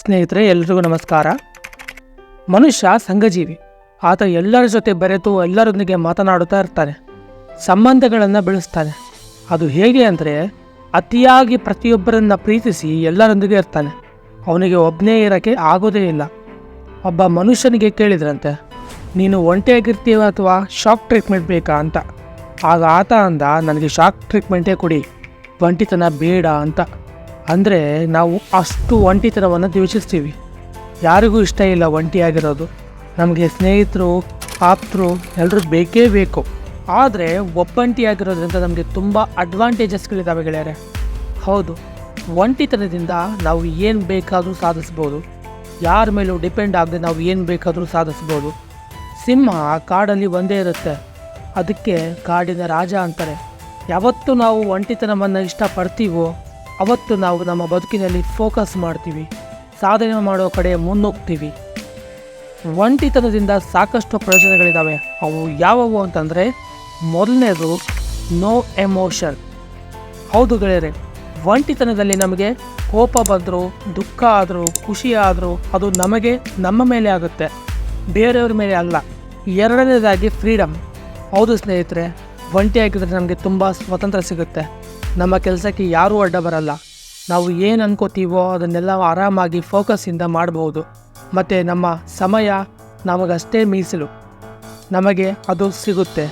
ಸ್ನೇಹಿತರೆ, ಎಲ್ರಿಗೂ ನಮಸ್ಕಾರ. ಮನುಷ್ಯ ಸಂಘಜೀವಿ. ಆತ ಎಲ್ಲರ ಜೊತೆ ಬೆರೆತು ಎಲ್ಲರೊಂದಿಗೆ ಮಾತನಾಡುತ್ತಾ ಇರ್ತಾನೆ. ಸಂಬಂಧಗಳನ್ನು ಬೆಳೆಸ್ತಾನೆ. ಅದು ಹೇಗೆ ಅಂದರೆ, ಅತಿಯಾಗಿ ಪ್ರತಿಯೊಬ್ಬರನ್ನು ಪ್ರೀತಿಸಿ ಎಲ್ಲರೊಂದಿಗೆ ಇರ್ತಾನೆ. ಅವನಿಗೆ ಒಬ್ಬನೇ ಇರೋಕ್ಕೆ ಆಗೋದೇ ಇಲ್ಲ. ಒಬ್ಬ ಮನುಷ್ಯನಿಗೆ ಕೇಳಿದ್ರಂತೆ, ನೀನು ಒಂಟಿಯಾಗಿರ್ತೀವ ಅಥವಾ ಶಾಕ್ ಟ್ರೀಟ್ಮೆಂಟ್ ಬೇಕಾ ಅಂತ? ಆಗ ಆತ ಅಂದ, ನನಗೆ ಶಾಕ್ ಟ್ರೀಟ್ಮೆಂಟೇ ಕೊಡಿ. ಒಂಟಿತನ ಬೇಡ ಅಂತ. ಅಂದರೆ ನಾವು ಅಷ್ಟು ಒಂಟಿತನವನ್ನು ದ್ವೇಷಿಸ್ತೀವಿ ಯಾರಿಗೂ ಇಷ್ಟ ಇಲ್ಲ ಒಂಟಿಯಾಗಿರೋದು. ನಮಗೆ ಸ್ನೇಹಿತರು, ಆಪ್ತರು ಎಲ್ಲರೂ ಬೇಕೇ ಬೇಕು. ಆದರೆ ಒಬ್ಬಂಟಿಯಾಗಿರೋದ್ರಿಂದ ನಮಗೆ ತುಂಬ ಅಡ್ವಾಂಟೇಜಸ್ಗಳಿದ್ದಾವೆ ಗೆಳೆಯರೆ. ಹೌದು, ಒಂಟಿತನದಿಂದ ನಾವು ಏನು ಬೇಕಾದರೂ ಸಾಧಿಸ್ಬೋದು. ಯಾರ ಮೇಲೂ ಡಿಪೆಂಡ್ ಆಗದೆ ನಾವು ಏನು ಬೇಕಾದರೂ ಸಾಧಿಸ್ಬೋದು. ಸಿಂಹ ಕಾಡಲ್ಲಿ ಒಂದೇ ಇರುತ್ತೆ. ಅದಕ್ಕೆ ಕಾಡಿನ ರಾಜ ಅಂತಾರೆ. ಯಾವತ್ತು ನಾವು ಒಂಟಿತನವನ್ನು ಇಷ್ಟಪಡ್ತೀವೋ ಅವತ್ತು ನಾವು ನಮ್ಮ ಬದುಕಿನಲ್ಲಿ ಫೋಕಸ್ ಮಾಡ್ತೀವಿ. ಸಾಧನೆ ಮಾಡೋ ಕಡೆ ಮುನ್ನೋಗ್ತೀವಿ. ಒಂಟಿತನದಿಂದ ಸಾಕಷ್ಟು ಪ್ರಯೋಜನಗಳಿದ್ದಾವೆ ಅವು ಯಾವುವು ಅಂತಂದರೆ, ಮೊದಲನೇದು ನೋ ಎಮೋಷನ್ ಹೌದು ಗೆಳೆಯರೆ, ಒಂಟಿತನದಲ್ಲಿ ನಮಗೆ ಕೋಪ ಬಂದರೂ, ದುಃಖ ಆದರೂ, ಖುಷಿ ಆದರೂ, ಅದು ನಮಗೆ ನಮ್ಮ ಮೇಲೆ ಆಗುತ್ತೆ. ಬೇರೆಯವ್ರ ಮೇಲೆ ಅಲ್ಲ. ಎರಡನೇದಾಗಿ ಫ್ರೀಡಮ್ ಹೌದು ಸ್ನೇಹಿತರೆ ಒಂಟಿಯಾಗಿದ್ದರೆ ನಮಗೆ ತುಂಬ ಸ್ವತಂತ್ರ ಸಿಗುತ್ತೆ. ನಮ್ಮ ಕೆಲಸಕ್ಕೆ ಯಾರೂ ಅಡ್ಡ ಬರಲ್ಲ. ನಾವು ಏನು ಅನ್ಕೋತೀವೋ ಅದನ್ನೆಲ್ಲ ಆರಾಮಾಗಿ ಫೋಕಸಿಂದ ಮಾಡಬಹುದು ಮತ್ತು ನಮ್ಮ ಸಮಯ ನಮಗಷ್ಟೇ ಮೀಸಲು. ನಮಗೆ ಅದು ಸಿಗುತ್ತೆ.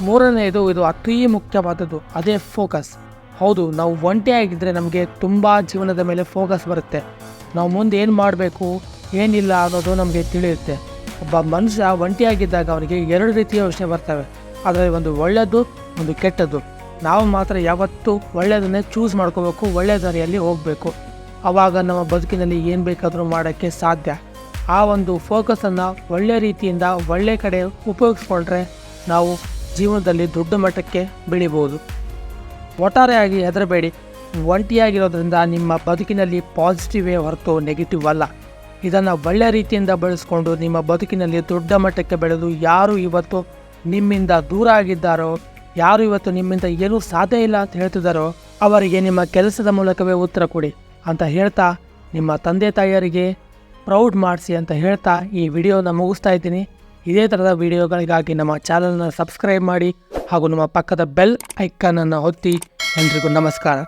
ಮೂರನೆಯದು ಇದು ಅತೀ ಮುಖ್ಯವಾದದ್ದು, ಅದೇ ಫೋಕಸ್ ಹೌದು, ನಾವು ಒಂಟಿಯಾಗಿದ್ದರೆ ನಮಗೆ ತುಂಬ ಜೀವನದ ಮೇಲೆ ಫೋಕಸ್ ಬರುತ್ತೆ. ನಾವು ಮುಂದೆ ಏನು ಮಾಡಬೇಕು, ಏನಿಲ್ಲ ಅನ್ನೋದು ನಮಗೆ ತಿಳಿಯುತ್ತೆ. ಒಬ್ಬ ಮನುಷ್ಯ ಒಂಟಿಯಾಗಿದ್ದಾಗ ಅವನಿಗೆ ಎರಡು ರೀತಿಯ ಯೋಚನೆ ಬರ್ತವೆ. ಅದರಲ್ಲಿ ಒಂದು ಒಳ್ಳೆಯದು ಒಂದು ಕೆಟ್ಟದ್ದು. ನಾವು ಮಾತ್ರ ಯಾವತ್ತೂ ಒಳ್ಳೆಯದನ್ನೇ ಚೂಸ್ ಮಾಡ್ಕೋಬೇಕು, ಒಳ್ಳೆಯ ದಾರಿಯಲ್ಲಿ ಹೋಗಬೇಕು. ಆವಾಗ ನಮ್ಮ ಬದುಕಿನಲ್ಲಿ ಏನು ಬೇಕಾದರೂ ಮಾಡೋಕ್ಕೆ ಸಾಧ್ಯ. ಆ ಒಂದು ಫೋಕಸನ್ನು ಒಳ್ಳೆ ರೀತಿಯಿಂದ ಒಳ್ಳೆ ಕಡೆ ಉಪಯೋಗಿಸ್ಕೊಂಡ್ರೆ ನಾವು ಜೀವನದಲ್ಲಿ ದೊಡ್ಡ ಮಟ್ಟಕ್ಕೆ ಬೆಳಿಬೋದು. ಒಟ್ಟಾರೆಯಾಗಿ ಹೆದರಬೇಡಿ. ಒಂಟಿಯಾಗಿರೋದ್ರಿಂದ ನಿಮ್ಮ ಬದುಕಿನಲ್ಲಿ ಪಾಸಿಟಿವೇ ಹೊರತು ನೆಗೆಟಿವ್ ಅಲ್ಲ. ಇದನ್ನು ಒಳ್ಳೆ ರೀತಿಯಿಂದ ಬಳಸ್ಕೊಂಡು ನಿಮ್ಮ ಬದುಕಿನಲ್ಲಿ ದೊಡ್ಡ ಮಟ್ಟಕ್ಕೆ ಬೆಳೆದು ಯಾರು ಇವತ್ತು ನಿಮ್ಮಿಂದ ದೂರ ಆಗಿದ್ದಾರೋ ಯಾರು ಇವತ್ತು ನಿಮ್ಮಿಂದ ಏನೂ ಸಾಧ್ಯ ಇಲ್ಲ ಅಂತ ಹೇಳ್ತಿದ್ದಾರೋ ಅವರಿಗೆ ನಿಮ್ಮ ಕೆಲಸದ ಮೂಲಕವೇ ಉತ್ತರ ಕೊಡಿ ಅಂತ ಹೇಳ್ತಾ ನಿಮ್ಮ ತಂದೆ ತಾಯಿಯರಿಗೆ ಪ್ರೌಡ್ ಮಾಡಿಸಿ ಅಂತ ಹೇಳ್ತಾ ಈ ವಿಡಿಯೋನ ಮುಗಿಸ್ತಾ ಇದ್ದೀನಿ. ಇದೇ ಥರದ ವಿಡಿಯೋಗಳಿಗಾಗಿ ನಮ್ಮ ಚಾನಲ್ನ ಸಬ್ಸ್ಕ್ರೈಬ್ ಮಾಡಿ ಹಾಗೂ ನಮ್ಮ ಪಕ್ಕದ ಬೆಲ್ ಐಕನನ್ನು ಒತ್ತಿ ಎಲ್ರಿಗೂ ನಮಸ್ಕಾರ.